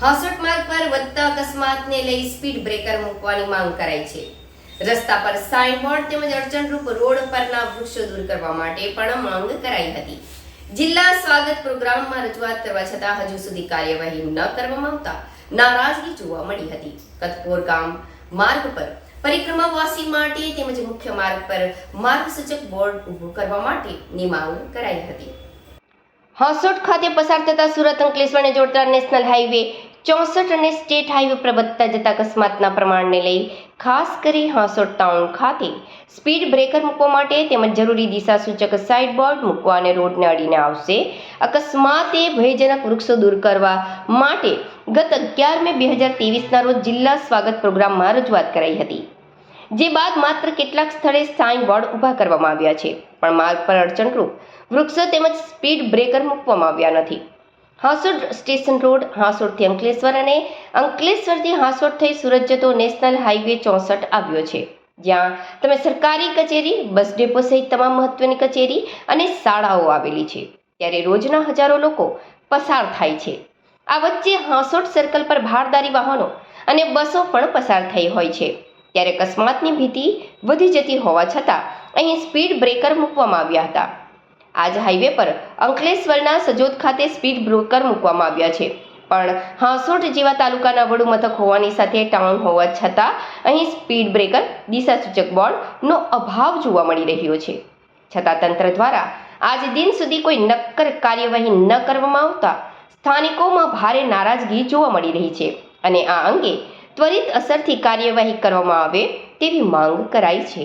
હાંસોટ માર્ગ પર વધતા અકસ્માતને લઈ સ્પીડ બ્રેકર મૂકવાની માંગ કરાઈ છે. રસ્તા પર સાઇનબોર્ડ તેમજ અડચણરૂપ રોડ પરના વૃક્ષો દૂર કરવા માટે પણ માંગ કરાઈ હતી. જિલ્લા સ્વાગત પ્રોગ્રામમાં રજૂઆત કરવા છતાં હજુ સુધી કાર્યવાહી ન કરવામાં આવતા નારાજગી જોવા મળી હતી. કતપોર ગામ માર્ગ પર પરિક્રમાવાસી માટે તેમજ મુખ્ય માર્ગ પર માર્ગ સૂચક બોર્ડ ઊભું કરવા માટેની માંગ કરાઈ હતી. હાંસોટ ખાતે પસાર થતા સુરત અંકલેશ્વરને જોડતા નેશનલ હાઈવે ચોસઠ અને સ્ટેટ હાઈવે પર વધતા જતા અકસ્માતના પ્રમાણને લઈ ખાસ કરી હાંસોટ ટાઉન ખાતે સ્પીડ બ્રેકર મૂકવા માટે તેમજ જરૂરી દિશા સૂચક સાઇડ બોર્ડ મૂકવા અને રોડને અડીને આવશે. અકસ્માતે ભયજનક વૃક્ષો દૂર કરવા માટે ગત અગિયાર મે બે હજાર ના રોજ જિલ્લા સ્વાગત પ્રોગ્રામમાં રજૂઆત કરાઈ હતી. જે બાદ માત્ર કેટલાક સ્થળે સાઇન બોર્ડ ઊભા કરવામાં આવ્યા છે. પણ માર્ગ પર અડચણરૂપ વૃક્ષો તેમજ સ્પીડ બ્રેકર મૂકવામાં આવ્યા નથી. હાંસોડ સ્ટેશન રોડ, હાંસોડથી અંકલેશ્વર અને અંકલેશ્વરથી હાંસોડ થઈ સુરત જતો નેશનલ હાઈવે ચોસઠ આવ્યો છે. જ્યાં તમે સરકારી કચેરી, બસ ડેપો સહિત તમામ મહત્વની કચેરી અને શાળાઓ આવેલી છે. ત્યારે રોજના હજારો લોકો પસાર થાય છે. આ વચ્ચે હાંસોડ સર્કલ પર ભારદારી વાહનો અને બસો પણ પસાર થઈ હોય છે. ત્યારે અકસ્માતની ભીતિ વધી જતી હોવા છતાં અહીં સ્પીડ બ્રેકર મૂકવામાં આવ્યા હતા. આજ હાઈવે પર અંકલેશ્વરના સજોદ ખાતે સ્પીડ બ્રોકર મૂકવામાં આવ્યા છે. પણ હાંસોટ જેવા તાલુકાના વડુ મથક હોવાની સાથે ટાઉન હોવા છતાં અહીં સ્પીડ બ્રેકર દિશા સૂચક બોર્ડનો અભાવ જોવા મળી રહ્યો છે. છતાં તંત્ર દ્વારા આજ દિન સુધી કોઈ નક્કર કાર્યવાહી ન કરવામાં આવતા સ્થાનિકોમાં ભારે નારાજગી જોવા મળી રહી છે અને આ અંગે ત્વરિત અસરથી કાર્યવાહી કરવામાં આવે તેવી માંગ કરાઈ છે.